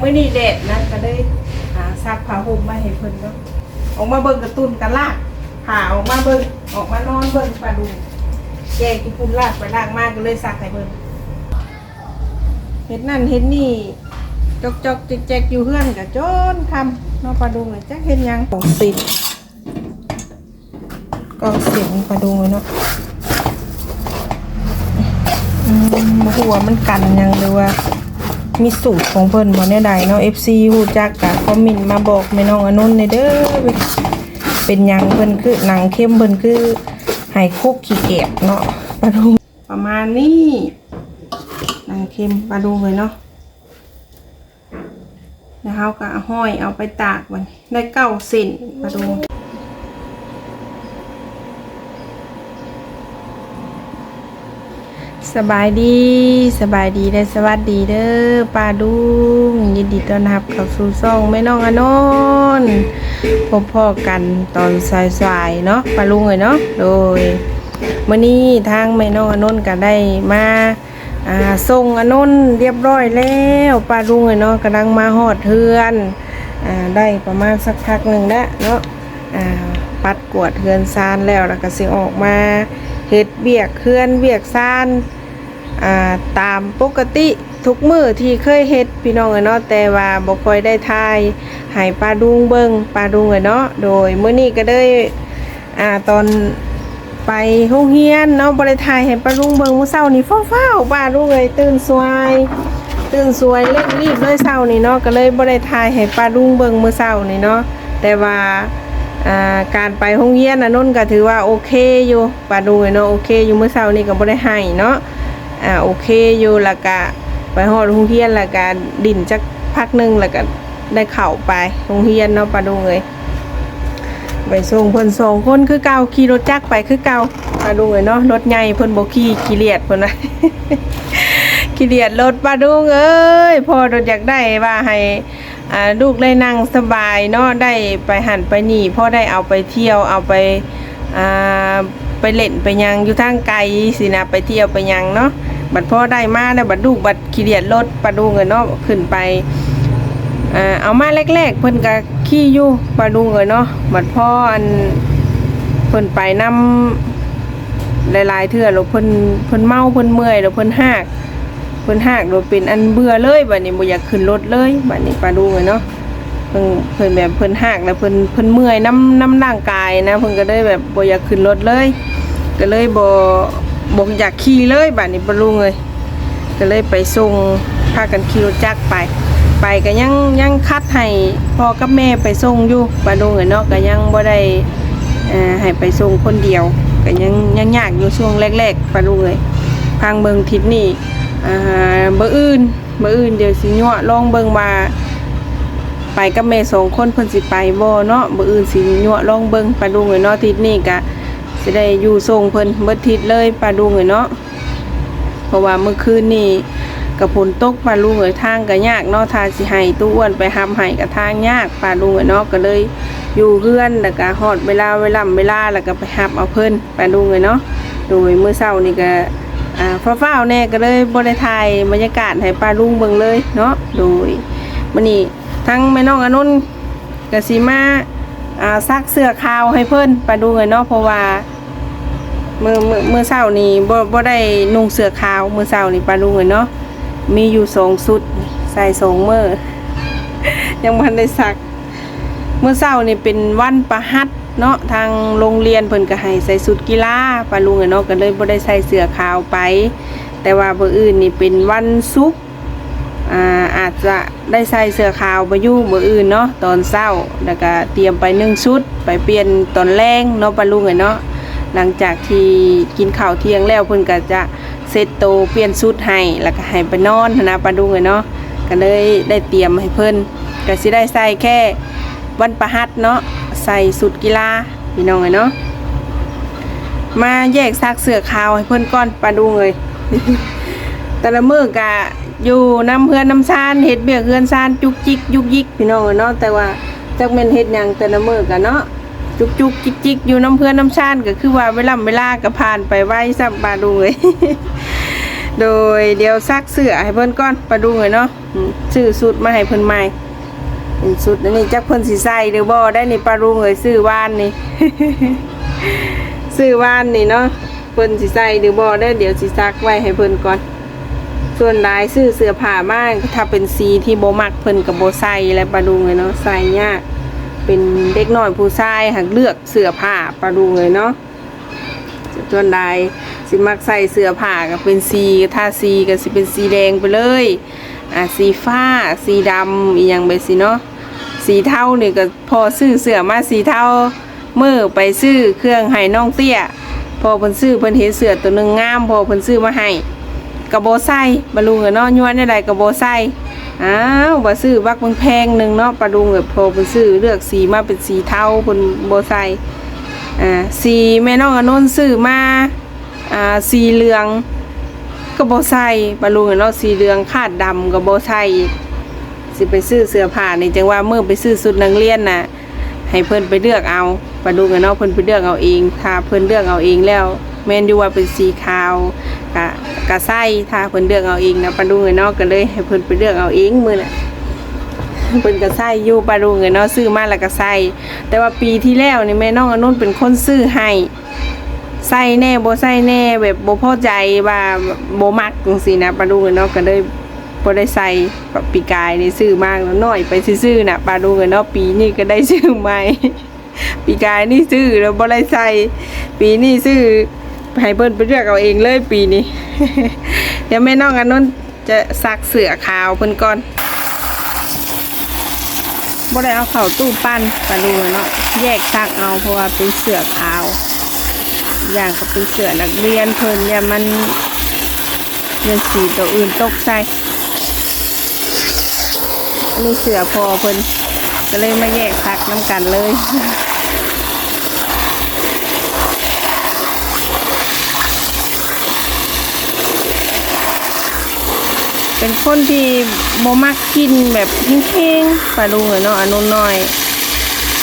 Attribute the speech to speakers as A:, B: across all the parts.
A: มื่อนี้เด็ดนะก็เลยหาซักผ้าห่มมาให้เพิ่นเนาะออกมาเบิ่งกระตุ้นกันลากผ่าออกมาเบิ่งออกมานอนเบิ่งปลาดูแกงกินพุ่นลากไปลากมากก็เลยซักให้เบิ่งเฮ็ดนั่นเฮ็ดนี่จอกจอกแจกอยู่เฮื่อนกับจนคำนาะปลาดุงเลยจักเฮ็ดยังของสิบก็เสียงปลาดุงเลยเนาะอืมบ่ฮู้ว่ามันกันยังหรือว่า มีสูตรของเพิ่นบ่แน่ใดเนาะ FC ฮู้จักกะคอมเมนต์มาบอกแม่น้องอนุนในเด้อเป็นหยังเพิ่นคือหนังเข้มเพิ่นคือไห้คุกขี้เก็บเนาะปลาดุงประมาณนี้หนังเข้มปลาดุงเลยเนาะแล้วเฮาก็เอาห้อยเอาไปตากมันได้เก้าเซนปลาดุง สบายดีสบายดีได้สวัสดีเด้อป้าดุงยินดีต้อนรับเข้าสู่ซ่องแม่น้องอนนพบพ่อกันตอนสายๆเนาะป้าลุงเลยเนาะโดยมื้อนี้ทางแม่น้องอนนก็ได้มาส่งอนนเรียบร้อยแล้วป้าลุงเลยเนาะกำลังมาฮอดเทือนอได้ประมาณสักพักหนึ่งแล้วเนาะปัดกวดเทือนซานแล้วแล้วก็สิออกมาเฮ็ดเบียกเคลื่อนเบียกซาน ตามปกติทุกมือที่เคยเฮ็ดพี่น้องเอ้ยเนาะแต่ว่าบ่ค่อยได้ทายให้ปลาดุงเบิงปลาดุงเอ้ยเนาะโดยมื้อนี้ก็ได้อ่าตอนไปโรงเรียนเนาะบ่ได้ทายให้ปลาดุงเบิงมื้อเช้านี้ฟ้าวๆปลาดุงเอ้ยตื่นสวย ตื่นสวยเร่งรีบเลยเช้านี้เนาะก็เลยบ่ได้ทายให้ปลาดุงเบิงมื้อเช้านี้เนาะแต่ว่าอ่าการไปโรงเรียนน่ะนนก็ถือว่าโอเคอยู่ปลาดุงเอ้ยเนาะโอเคอยู่มื้อเช้านี้ก็บ่ได้ให้เนาะ อ่าโอเคอยู่แล้วก็ไปฮอดโรงเรียนแล้วก็ดินจักพักหนึงแล้วก็ได้เข้าไปโรงเรียนเนาะปาดุงเลยไปส่งเพิ่นสองคนคือเก่าขี่รถจักรไปคือเก่าปาดุงเลยเนาะรถใหญ่เพิ่นบ่ขี่ขี้เลียดเพิ่นว่าขี้เลียดรถปาดุงเอ้ยพอรถอยากได้ว่าให้อาลูกได้นั่งสบายเนาะได้ไปหันไปหนีพ่อได้เอาไปเที่ยวเอาไปอ่าไปเล่นไปยังอยู่ทางไกลสินะไปเที่ยวไปยังเนาะ บัดพ่อได้มาแล้วบัดลูกบัดขี้เดียดรถปลาดูเงินเนาะขึ้นไปอ่าเอามาแรกๆ เพิ่นก็ขี่อยู่ปลาดูเงินเนาะบัดพ่ออันเพิ่นไปนำหลายๆเทื่อแล้วเพิ่นเพิ่นเมาเพิ่นเมื่อยแล้วเพิ่นหากเพิ่นหากโดยเป็นอันเบื่อเลยบัดนี้บ่อยากขึ้นรถเลยบัดนี้ปลาดูเงินเนาะเพิ่นเพิ่นแบบเพิ่นหักแล้วเพิ่นเพิ่นเมื่อยน้ำน้ำร่างกายนะเพิ่นก็เลยแบบบ่อยากขึ้นรถเลย ก็เลยบ่ บ่อยากขี่เลยบัดนี้บ่ลุงเลยก็เลยไปส่งพากันขี่รถจักรไป ไปก็ยังยังคัดให้พ่อกับแม่ไปส่งอยู่บ่ลุงเอ้ยเนาะก็ยังบ่ได้ให้ไปส่งคนเดียวก็ยังยังยากอยู่ช่วงแรกๆบ่ลุงเอ้ยทางเบิงทิศนี่อ่าบ่อื่นเบ่อื่นเดี๋ยวสิยั่วลองเบิงว่าไปกับแม่สองคนเพิ่นสิไปบ่เนาะมื้ออื่นสิยั่วลองเบิ่งปลาดุงเนาะอทิศนี้ก็ สิได้อยู่ส่งเพิ่นเบิดทิศเลยปลาดุงเนาะเพราะว่าเมื่อคืนนี้กับฝนตกปลาลุงเอ้ยทางก็ยากเนาะทาสิให้ตู้อ้วนไปหำให้ก็ทางยากปลาลุงเอ้ยเนาะก็เลยอยู่เฮือนแล้วก็ฮอดเวลาเวลาเวลาแล้วก็ไปหับเอาเพิ่นปลาลุงเอ้ยเนาะโดยเมื้อเช้านี่ก็อ่าฟ้าแน่ก็เลยบ่ได้ถ่ายบรรยากาศให้ปลาลุงเบิ่งเลยเนาะโดยมื้อนี้ทั้งแม่น้องอนุนกสิมา อ่าซักเสื้อขาวให้เพิ่นไปดูเลยเนาะเพราะว่ามือมือมือเช้านี่บ่บ่ได้นุ่งเสื้อขาวมือเช้านี่ปลาดูเลยเนาะมีอยู่สองชุดใส่สองมือยังบ่ทันได้ซักเมื้อเช้านี่เป็นวันประหัสเนาะทางโรงเรียนเพิ่นก็ให้ใส่ชุดกีฬาปลาลุงเนาะก็เลยบ่ได้ใส่เสื้อขาวไป แต่ว่าเบอร์อื่นนี่เป็นวันศุกร์ อาจจะได้ใส่เสื้อขาวไปยู่มืออื่นเนาะตอนเช้าแล้วก็เตรียมไปนึ่งชุด ไปเปลี่ยนตอนแรงเนาะปะลุงเอ้ยเนาะหลังจากที่กินข้าวเที่ยงแล้วเพิ่นก็จะเซตโตเปลี่ยนชุดให้แล้วก็ให้ไปนอนนะปะลุงเอ้ยเนาะก็เลยได้เตรียมให้เพิ่นก็สิได้ใส่แค่วันประหัสเนาะใส่สุดกีฬาพี่น้องเอ้ยเนาะมาแยกซักเสื้อขาวให้เพิ่นก่อนปะลุงเอ้ยแต่ละมือกะ อยู่น้ำเพื่อนน้ำซานเฮ็ดเบียกเฮือนซานจุกจิกยุกยิกพี่น้องเนาะแต่ว่าจักแม่นเฮ็ดยังแต่ละมือกะเนาะจุกจุกจิกจิกอยู่น้ำเพื่อนน้ำซานก็คือว่าเวลาเวลาก็ผ่านไปไวซับปลาดูเลยโดยเดี๋ยวซักเสื้อให้เพิ่นก่อนปลาดูเลยเนาะซื้อสุดมาให้เพิ่นใหม่เป็นสุดอันนี้จักเพิ่นสิใส่หรือบ่ได้นี่ปลารุงเอ้ยซื้อวานนี่ซื้อวานนี่เนาะเพิ่นสิใส่หรือบ่ได้เดี๋ยวสิซักไว้ให้เพิ่นก่อน ส่วนหลายซื้อเสื้อผ้ามากถ้าเป็นสีที่โบมักเพิ่นกับโบใส่และปลาดุงเลยเนาะใส่ยากเป็นเด็กน้อยผู้ชายหักเลือกเสื้อผ้าปลาดุงเลยเนาะส่วนใดสิมักใส่เสื้อผ้าก็เป็นสีถ้าสีก็สิเป็นสีแดงไปเลยอ่าสีฟ้า สีดำอีหยังไปสิเนาะสีเทานี่ก็พอซื้อเสื้อมาสีเทาเมื่อไปซื้อเครื่องให้น้องเตี้ย พอเพิ่นซื้อเพิ่นเห็นเสื้อตัวหนึงงาม พอเพิ่นซื้อมาให้ กระโบไส้บาลุงเนาะย้วนได้ไรกระโบไส้อ้าวบ่ซื้อบักเบิ่งแพงหนึ่งเนาะปลาดุงเอ้ยพอเพิ่นซื้อเลือกสีมาเป็นสีเทาเพิ่นบ่ใส่อ่าสีแม่น้องอนนซื้อมาอ่าสีเหลืองก็บ่ใส่ปลาลุงเอ้ยเนาะสีเหลืองคาดดำก็บ่ใส่อีกสิไปซื้อเสื้อผ้านี่จังว่าเมื่อไปซื้อชุดนักเรียนน่ะให้เพิ่นไปเลือกเอาปลาดุงเอ้ยเนาะเพิ่นไปเลือกเอาเองถ้าเพิ่นเลือกเอาเองแล้วแม่นอยู่ว่าเป็นสีขาวกะ กะไส้ถ้าเพิ่นเลือกเอาเองนะปลาดุงเอ้ยเนาะก็เลยให้เพิ่นไปเลือกเอาเองมือน่ะเพิ่นก็ใส่อยู่ปลาดุงเอ้ยเนาะซื้อมาแล้วก็ใส่แต่ว่าปีที่แล้วนี่แม่น้องอนุนเป็นคนซื้อให้ใส่แน่โบ่ใส่แน่แบบโบ่พอใจว่าโบมักจังซี่นะปลาดุงเอ้ยเนาะก็เลยบ่ได้ใส่ปีกายนี่ซื้อมากแล้วน้อยไปซื่อๆนะปลาดุงเอ้ยเนาะปีนี้ก็ได้ซื้อใหม่ปีกายนี่ซื้อแล้วบ่ได้ใส่ปีนี้ซื้อ ให้เพิ่นไปเลือกเอาเองเลยปีนี้ เดี๋ยวแม่น้องอันนั้นจะซักเสื้อขาวเพิ่นก่อนบ่ได้เอาเข้าตู้ปั้นปลาดูเนาะแยกซักเอาเพราะว่าเป็นเสื้อขาว อย่างก็เป็นเสื้อนักเรียนเพิ่นเนี่ยมันเงินสีตัวอื่นตกใส่อันนี่เสื้อพอเพิ่นก็เลยมาแยกซักน้ำกันเลย เป็นคนที่โมมักกินแบบแห้งๆปลาลุงเนาะอนนู้นน้อย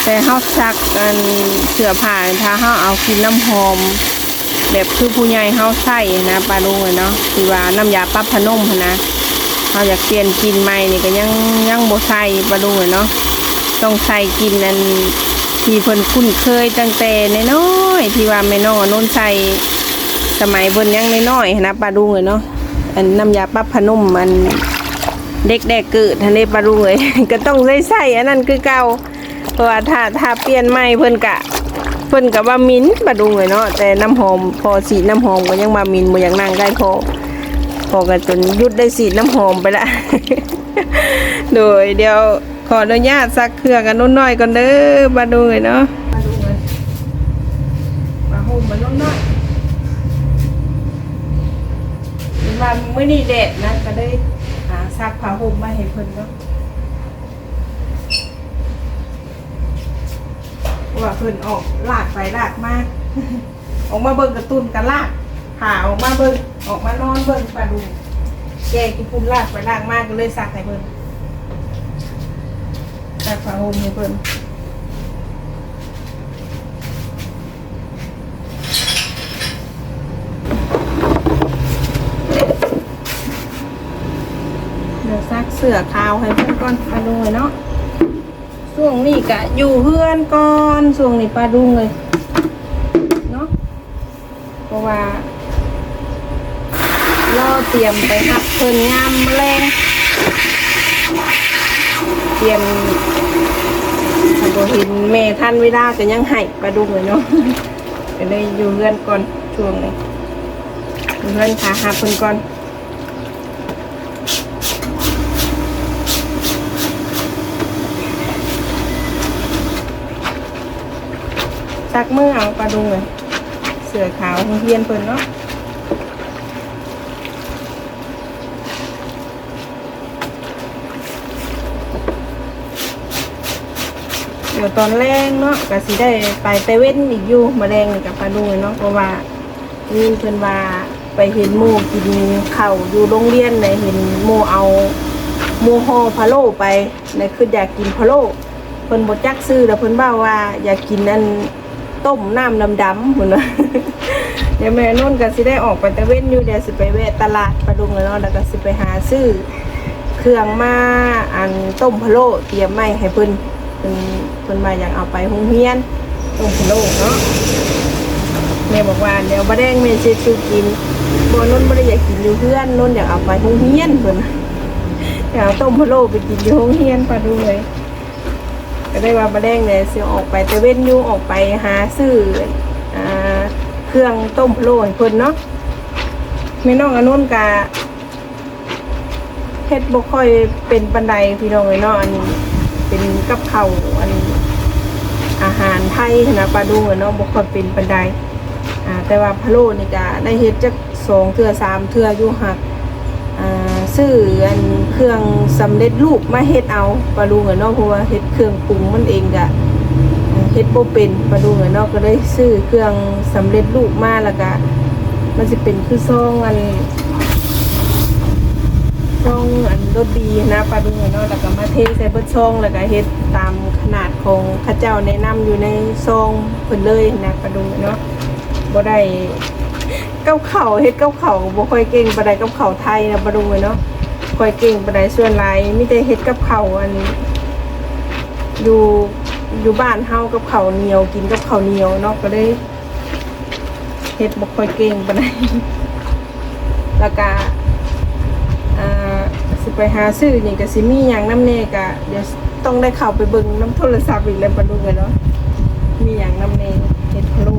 A: แต่เฮาซักกันเสื้อผ้าถ้าเฮาเอากินน้ำหอม แบบคือผู้ใหญ่เฮาใส่นะปลาลุงเนาะที่ว่าน้ำยาปรับพนมนะเฮาอยากเปลี่ยนกินใหม่นี่ก็ยังยังบ่ใส่ปลาลุงเนาะต้องใส่กินอันที่เพิ่นคุ้นเคยตั้งแต่น้อยๆที่ว่าแม่น้องนนท์ใส่สมัยเพิ่นยังน้อยๆนะปลาลุงเนาะ อันน้ำยาปรับพนุ่มมันเด็กแดกเกิดทันได้ปลารุงเลย ก็ต้องใส่ใส่อันนั้นคือเก่าเพราะว่าถ้าถ้าเปลี่ยนใหม่เพิ่นกะ เพิ่นกะว่ามินปลาดุงเลยเนาะแต่น้ำหอมพอสีน้ำหอมก็ยังมามินบ่อย่ากนั่งได้พอพอกันจนยุดได้สีน้ำหอมไปละโดยเดี๋ยวขออนุญาตซักเครื่องกันนุ่นน้อยก่อนเด้อปลาดุงเลยเนาะปลาดุงเลยปลาหุ่มมันนุ่นน้อย ว่ามื้อนี้แดดนะก็ได้หาซักผ้าห่มมาให้เพิ่นเนาะว่าเพิ่นออกลากไปลากมาออกมาเบิ่งกระตุ้นกันลากหาออกมาเบิ่งออกมานอนเบิ่งปลาดูแกกินปุ่นลากไปลากมาก็เลยซักให้เพิ่นซักผ้าห่มให้เพิ่นเดี๋ยวซักเสือขาวให้เพิ่นก่อนปลาดูเลยเนาะช่วงนี้กะอยู่เพื่อนก่อนช่วงนี้ปลาดุงเลยเนาะเพราะว่ารอเตรียมไปหักเพิ่นงามแมลงเตรียมถ้าบ่เห็นแม่ท่านเวลาก็ยังให้ปลาดุงเลยเนาะก็เลยอยู่เพื่อนก่อนช่วงนี้อยู่เพื่อนขาหักเพิ่นก่อน ซักมือเอาปลาดุงเลยเสือขาวของเพียนเพิ่นเนาะเดี๋ยวตอนแรกเนาะก็สิได้ไปเตเว่นอีกอยู่มาแรงกับปลาดุงเนาะเพราะว่านี่เพิ่นว่าไปเห็นหมู่กินข้าวอยู่โรงเรียนเลยเห็นหมู่เอาหมู่ห่อพะโล้ไปเลยคืออยากกินพะโล้เพิ่นบ่จักซื้อแล้วเพิ่นว่าว่าอยากกินนั่น ต้มน้ำดำๆหุ่นนะเดี๋ยวแม่นุ่นก็สิได้ออกไปตะเว้นอยู่เดี๋ยวสิไปแวะตลาดประดุงแล้วเนาะแล้วก็สิไปหาซื้อเครื่องมาอันต้มพะโล้เตรียมไม้ให้เพิ่นเพิ่นเพิ่นมาอยากเอาไปโรงเรียนต้มพะโล้เนาะแม่บอกว่าเดี๋ยวบ่แดงแม่สิซื้อกินบ่นนบ่ได้อยากกินอยู่เพื่อนนุ่นอยากเอาไปโรงเรียนเพิ่นอยากเอาต้มพะโล้ไปกินอยู่โรงเรียนปะดูเลย ก็ได้ว่าบ่แดงเนี่ยสิออกไปแต่เว้นอยู่ออกไปหาซื้ออเครื่องต้มพะโล้ให้เพิ่นเนาะแม่น้องอนนุนกะเฮ็ดบ่ค่อยเป็นปันไดพี่น้องเอ้ยเนาะอันเป็นกับข้าวอันอาหารไทยนะปลาดุงเนาะบ่ค่อยเป็นปันไดอ่าแต่ว่าพะโล้นี่ก็ได้เฮ็ดจักสองเทื่อสามเทื่ออยู่หัก ซื้ออันเครื่องสำเร็จรูปมาเฮ็ดเอาปลาดุงเนาะเพราะว่าเฮ็ดเครื่องปรุงมันเองก็อ่าเฮ็ดบ่เป็นปลาดุงเนาะก็ได้ซื้อเครื่องสำเร็จรูปมาแล้วก็มันสิเป็นคือซองอันช่องอันรถดีนะปลาดุงอะเนาะแล้วก็มาเทใส่เบิดช่องแล้วก็เฮ็ดตามขนาดของข้าเจ้าแนะนำอยู่ในซองเพิ่นเลยนะปลาดุงอะเนาะบ่ได้ ก้าเข่าเฮ็ดก้าเข่าบ่ค่อยเก่งปานใดกับข้าไทยนะปลาดุงอะเนาะค่อยเก่งปานใดส่วนหลายมีแต่เฮ็ดกับข้าวอันอยู่อยู่บ้านเฮากับเข้าเหนียวกินกับเข้าเหนียวเนาะก็เลยเฮ็ดบ่ค่อยเก่งปานใดแล้วก็อ่าสิไปหาซื้อนี่ก็สิมีหยังน้ำเนกะเดี๋ยวต้องได้เข้าไปเบิ่งน้ำโทรศัพท์อีกแล้วปะดูกันเนาะมีหยังน้ำเนเฮ็ดพะโล้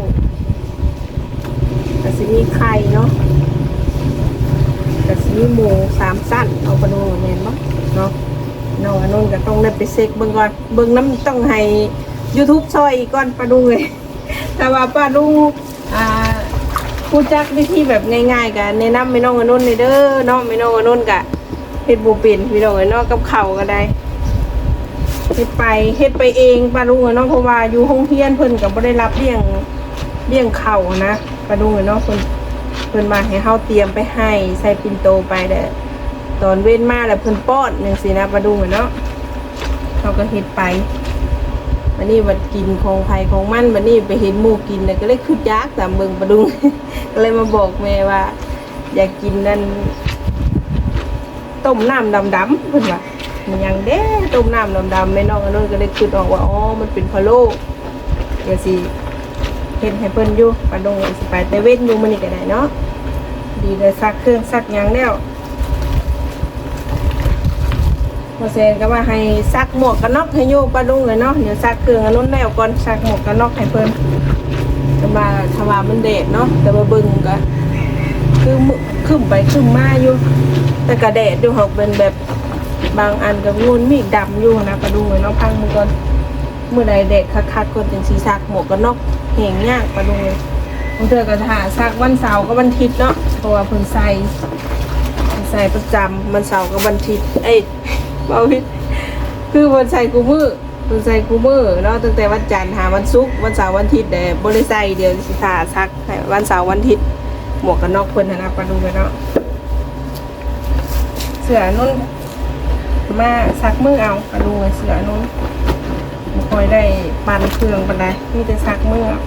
A: ก็สิมีไข่เนาะก็สิมีหมูสามสั้นเอาปดูแม่นบ่เนาะน้องอนุนก็ต้องได้ไปเช็คเบิ่งก่อนเบิ่งน้ำต้องให้ YouTube ช่วยก่อนปะดูเลยแต่ว่าป้าลุงอ่าผู้จักวิธีแบบง่ายๆกันแนะนำไม่น้องอนุนในเด้อเนาะไม่น้องอนุนกะเฮ็ดบ่เป็นพี่น้องเอ้ยเนาะกับเข้าก็ได้เฮ็ดไปเฮ็ดไปเองป้าลุงอะเนาะเพราะว่าอยู่โรงเรียนเพิ่นก็บ่ได้รับเลี้ยงเลี้ยงเข้านะ ป้าลุงอเนาะเพิ่นเพิ่นมาให้เฮาเตรียมไปให้ใส่ปิ่นโตไปเด้อตอนเว้นมาแล้วเพิ่นป้อนจังซี่นะป้าลุงอเนาะเฮาก็เฮ็ดไปวันนี้วันกินของไผของมันวันนี้ไปเห็นหมูกินน่ะก็เลยคึดยากตามเบิงประดุง ก็เลยมาบอกแม่ว่า อยากกินนั่นต้มน้ำดำๆเพิ่นว่ามันยังเด้ต้มน้ำดำๆแม่น้องอนนท์ก็เลยคิดออกว่าอ๋อมันเป็นพะโล้เดี๋ยวสิ เฮ็ดให้เพิ่นอยู่ปลาดงสิไปแต่เว้นอยู่มื้อนี้ก็ได้เนาะดีเลยซักเครื่องซักยังแล้วพอเซนก็ว่าให้ซักหมวกกันน็อกให้โยปลาดุงเลยเนาะเดี๋ยวซักเครื่องอันนู้นแล้วก่อนซักหมวกกันน็อกให้เพิ่นจะมาทว่ามันเดดเนาะแต่มาบิ่งก็คือมึขึ้นไปขึ้นมาอยู่ แต่กระแดดดูหอกเป็นแบบบางอันกับงูนมีดำอยู่นะปลาดุงเลยเนาะพังมือก่อน มื่อใดแดดคักๆก็จังสีซักหมวกกันน็อกแหงยากปลาดุงเลยบางเจอก็ถ้าซักวันเสาร์ก็วันอาทิตย์เนาะเพราะว่าเพิ่นใส่ใส่ประจำมันเสาร์กับวันอาทิตย์เอ้ยบาวิดคือวันใส่กูมือวันใส่กูมือเนาะตั้งแต่วันจันทร์หาวันศุกร์วันเสาร์วันอาทิตย์แต่บริใส่เดียวสิทาซักให้วันเสาร์วันอาทิตย์หมวกกันน็อกเพิ่นนะปลาดูกันเนาะเสือนุ่นมาซักมือเอาปลาดูเลยเสือนุ่น บ่ค่อยได้ปั่นเครื่องปานใดมีแต่ซักมือเอา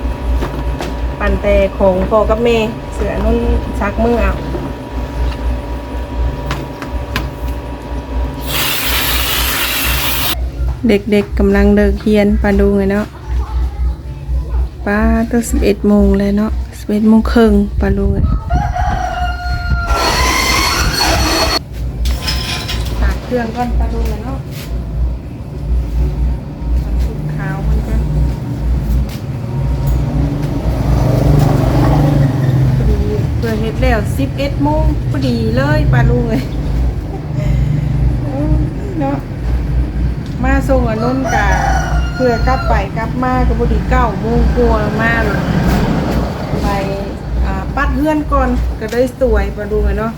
A: ปั่นแต่ของพ่อกับแม่เสือนุ่นซักมือเอาเด็กๆกำลังเลิกเรียนปาดูไงเนาะป้าตั้งสิบเอ็ดโมงเลยเนาะสิบเอ็ดโมงครึ่งปาดูไงตากเครื่องก่อนปาดูไงเนาะชุดขาวมันก็พอดีเพื่อเฮ็ด แล้วสิบเอ็ดโมงพอดีเลยปลาดูไงเนาะมาส่งอันนุ่นกะเพื่อกลับไปกลับมาก็พอดีเก้าโมงกลัวมาเลยไปอ่าปัดเพื่อนก่อนก็ได้สวยมาดูกันเนาะ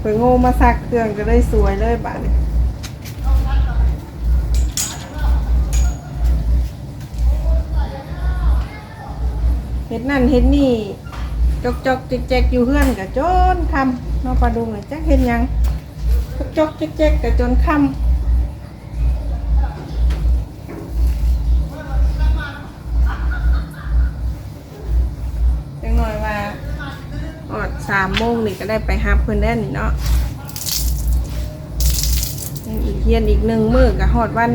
A: ไปโง่มาซักเครื่องก็ได้สวยเลยบ้านนี้เฮ็ดนั่นเฮ็ดนี่ จอกจอกแจกอยู่เพื่อนกะจนคำเนาะปลาดุงเลยจักเห็นยังจอกจอกแจกๆกะจนคำจังหน่อยว่าออดสามโมงนี่ก็ได้ไปฮับเพื่อนได้นี่เนาะอีกเฮียนอีกหนึ่งมื้อกับฮอดวัน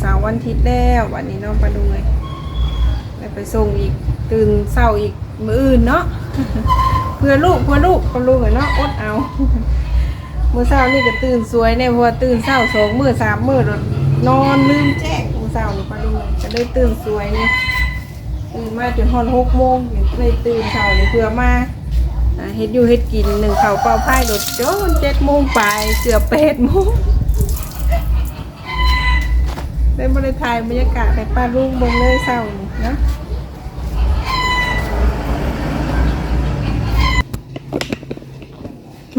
A: เสาร์วันอาทิตย์แล้ววันนี้เนาะปลาลุงเลยไปส่งอีกตื่นเช้าอีกมื้ออื่นเนาะ เพื่อลูกเพื่อลูกปลาลุงเลยเนาะอดเอาเมื้อเช้านี่ก็ตื่นสวยเนี่ยเพราะว่าตื่นเช้าสองมื้อสามมื้อนอนลืมแจ้งเมื้อเช้านี่ปลาลุงเลยก็เลยตื่นสวยเนี่ยตื่นมาจนฮอดหกโมงเนี่ยเลยตื่นเช้าเลยเพื่อมาเฮ็ดอยู่เฮ็ดกินหนึ่งเข่าเป่าไพ่รถจนเจ็ดโมงไปเกือบแปดโมงได้บริถ่ายบรรยากาศให้ป้าลุงบงเลยเศร้านี่เนาะ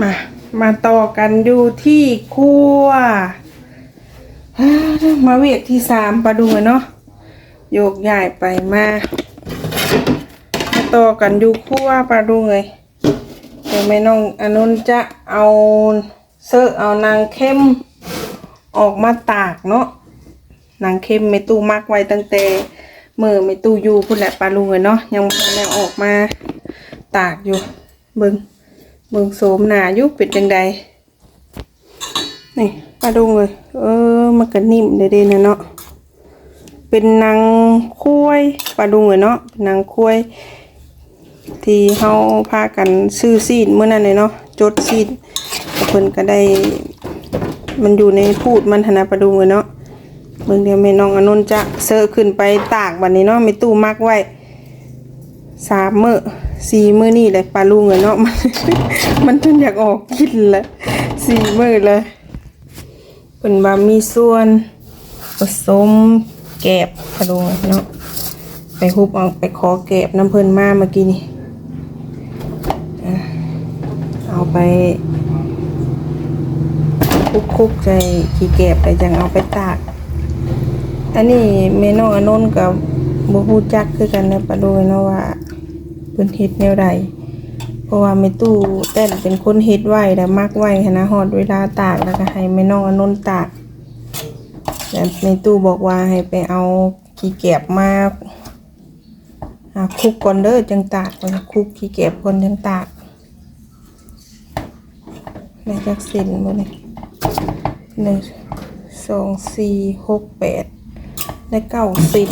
A: มา มาต่อกันอยู่ที่ครัวฮ่ามาเวกที่สามปลาดุงอะเนาะโยกย้ายไปมามาต่อกันอยู่ครัวปลาดุงเลยเดี๋ยวแม่น้องอนุนจะเอาเสื้อเอานางเข้มออกมาตากเนาะนางเข้มไม่ตู้มักไว้ตั้งแต่มือไม่ตู้อยู่พุ่นแหละปลาลุงเลยเนาะยังบ่ได้ออกมาตากอยู่เบิง เบิงโสมหนายู่เป็นจังใดนี่ปลาลุงเลย เออ มันก็นิ่มเด้ๆนะเนาะ เป็นนางคุ้ยปลาลุงเลยเนาะเป็นนางคุ้ยที่เฮาพากันซื้อซีดเมื่อนั้นเลยเนาะ จดซีดเพิ่นก็ได้ มันอยู่ในพูดมันธนาประดุงเลยเนาะเบิ่งเดียวแม่น้องอนนท์จะเซอขึ้นไปตากบัดนี้เนาะมีตู้มักไว้สามมื้อ สี่มื้อนี่เลยปลาลุงเลยเนาะมันมันจนอยากออกกินละสี่มื้อเลยเพิ่นว่ามีส่วน ผสมแกบปลาลุงเนาะไปฮุบเอาไปขอเก็บน้ำเพลินมาเมื่อกี้นี่เอาไปคุกๆใจขี้เก็บไปจังเอาไปตากอันนี้แม่น้องอนนท์กับบ่ฮู้จักคือกันนะปะโดยเนาะว่า เพิ่นเฮ็ดแนวใดเพราะว่าแม่ตู้แต่นเป็นคนเฮ็ดไว้แล้วมักไว้หั้นนะฮอดเวลาตากแล้วก็ให้แม่น้องอนนท์ตากแต่แม่ตู้บอกว่าให้ไปเอาขี้เก็บมาอ่าคุกก่อนเด้อจังตากมันคุกขี้เก็บก่อนจังตากในจักเส้นบ่นี่หนึ่งสองสี่หกแปดได้เก้าสิบ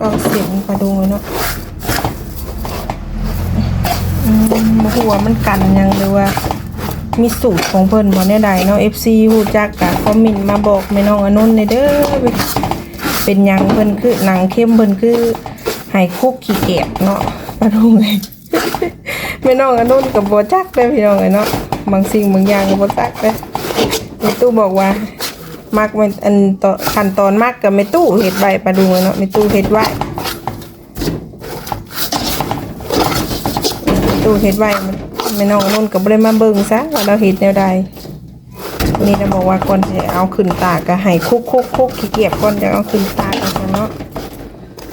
A: ก้าสิบมาดูเนาะอืมบ่ฮู้ว่ามันกันยังหรือว่า มีสูตรของเพิ่นบ่แน่ใดเนาะ FC ฮู้จักกะคอมเมนต์มาบอกแม่น้องอนุนในเด้อเป็นยังเพิ่นคือหนังเข้มเพิ่นคือไห้คุกขี้เกียจเนาะปะลุงเลยไม่น้องอนุนกับบ่จักเลยพี่น้องเลยเนาะบางสิ่งบางอย่างก็บ่จักเลยตู้บอกว่า มักเป็นอันต่อขั้นตอนมักกับแม่ตู้เฮ็ดใบปลาดุงอะเนาะแม่ตู้เฮ็ดไว้แม่ตู้เฮ็ดไว้มันแม่น้องนนุนก็บ่ได้มาเบิ่งซะว่าเราเฮ็ดแนวใดนี่นะบอกว่าก่อนจะเอาขึ้นตากก็ให้คุกคุกคุกขี้เกียจก่อนจะเอาขึ้นตากกันเนาะ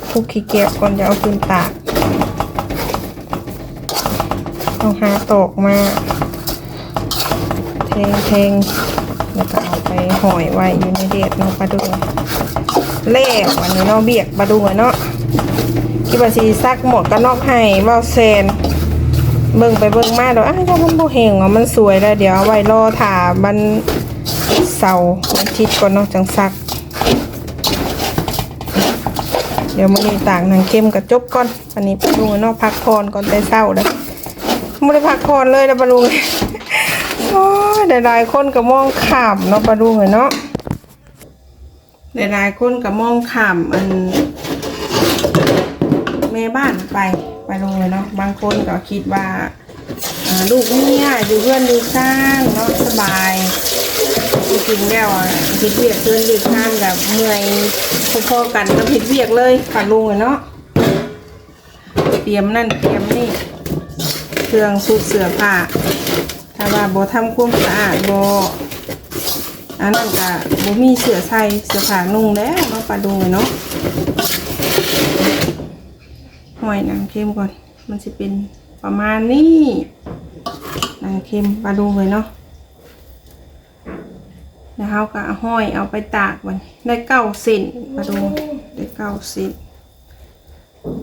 A: คุกขี้เกียจก่อนจะเอาขึ้นตากเอาหาตอกมาเทงเทง อาไปห่อยไว้อยู่ในเด็ดเนาะปลาดุงเล่วันนี้เนาะเบียกปลาดุงเนาะคิดว่าสีซักหมวกกันนอกให้เบาเซนเบิ่งไปเบิ่งมาเดี๋ยวอ้าวถ้ามันบ่เฮงอะมันสวยแล้วเดี๋ยวไว้รอถ่ามันเสาร์วันทิตก่อนเนาะจังซัก เดี๋ยวมื้อนี้ต่างหนังเข้มกับจบก่อนอันนี้ปะลุงเนาะพักผ่อนก่อนแต่เช้าเด้อไม่ได้พักผ่อนเลยนะปะลุงโอ้ หลายๆคนก็มองข้ามเนาะปะลุงเนาะหลายๆคนก็มองข้ามอันแม่บ้านไปไปลงเลยเนาะบางคนก็คิดว่าลูกเนี่ยอยู่เพื่อนอยู่ข้างเนาะสบายจริงๆแล้วอะผิดเวียกเพื่อนอยู่ข้างกับเมื่อยพอๆกันก็ผิดเวียกเลยปัดลุงเลยเนาะเตรียมนั่นเตรียมนี่ เครื่องสูทเสือผ้า ถ้าว่าบ่ทำความสะอาดบ่อันนั้นก็บ่มีเสื้อใส่เสื้อผ้านุ่งแล้วเนาะปัดลุงเลยเนาะห้อยนังเค็มก่อน มันจะเป็นประมาณนี้นังเค็มปลาดูเลยเนาะแล้วเขาก็ห้อยเอาไปตากมันได้เก้าเซนปลาดูได้เก้าเซน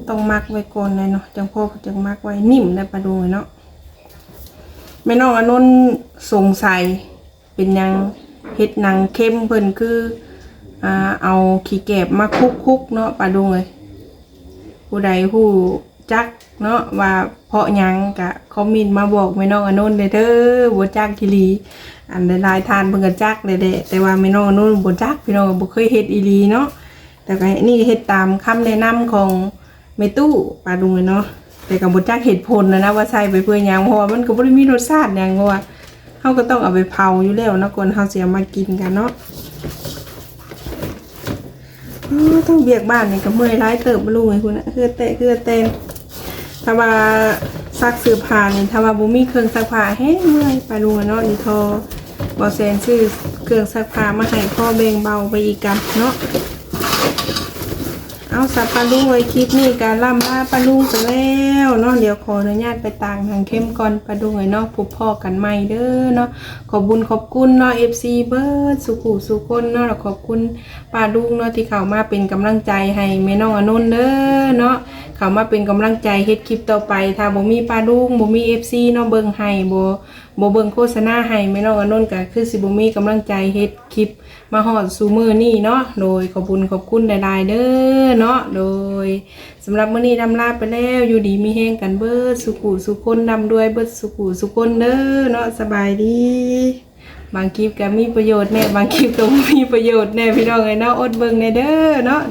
A: ต้องมักไว้ก่อนเลยเนาะจังพ่อจังมักไว้นิ่มได้ปลาดูเลยเนาะ ไม่น้องอนนสงสัยเป็นยังเฮ็ดหนังเข้มเพิ่นคืออ่าเอาขี้แกบมาคุกๆเนาะปลาดุงเอ้ยผู้ใดผู้จักเนาะว่าเพาะยังก็คอมเมนต์มาบอกแม่น้องอนนเด้อเด้อบ่จักกิลีอันหลายทานเพิ่นก็จักเลยเด้แต่ว่าแม่น้องอนนท์บ่จักพี่น้องบ่เคยเฮ็ดอีหลีเนาะแต่ก็นี่เฮ็ดตามคำแนะนำของแม่ตู้ปลาดุงเอ้ยเนาะ แต่ก็บ่จักเหตุผลนะนะว่าใส่ไปเพื่อหยังเพราะว่ามันก็บ่ได้มีรสชาติหยังเพราะว่าเฮาก็ต้องเอาไปเผาอยู่แล้วเนาะก่อนเฮาสิเอามากินกันเนาะต้องเบียกบ้านนี่ก็เมื่อยหลายเติบบ่รู้ไงคุณน่ะคือแต่คือแต่ถ้าว่าซักเสื้อผ้านี่ถ้าว่าบ่มีเครื่องซักผ้าแฮงเมื่อยปลุงเนาะอีทอบ่แซนซื้อเครื่องซักผ้ามาให้พ่อแบ่งเบาไปอีกกันเนาะ เอาสับปลาลุงไว้คลิปนี้การล่ำลาปลาลุงไปแล้วเนาะเดี๋ยวขออนุญาตไปต่างทางเข้มก่อนปลาดุงไอ้เนาะพบพ่อกันใหม่เด้อเนาะขอบบุญขอบคุณเนาะเอฟซีเบิร์ดสุขุสุคนเนาะแล้วขอบคุณปาลุงเนาะที่เข้ามาเป็นกำลังใจให้แม่น้องอนุนเด้อเนาะเขามาเป็นกำลังใจเฮ็ดคลิปต่อไปถ้าบ่มีปลาลุงบ่มี FC เนาะเบิ่งให้บ่บ่เบิ่งโฆษณาให้แม่น้องอนุนก็คือสิบ่มีกำลังใจเฮ็ดคลิปมาหอดซูมือนี่เนาะโดยขอบคุญขอบคุณหลายๆเด้อเนาะโดยสำหรับมื้อนี้ดำลาไปแล้วอยู่ดีมีแห้งกันเบิดสุขุสุคนดำด้วยเบิดสุขุสุคนเด้อเนาะสบายดีบางคลิปก็มีประโยชน์แน่บางคลิปก็มีประโยชน์แน่พี่น้องเอ้เนาะอดเบิ่งแน่เด้อเนาะ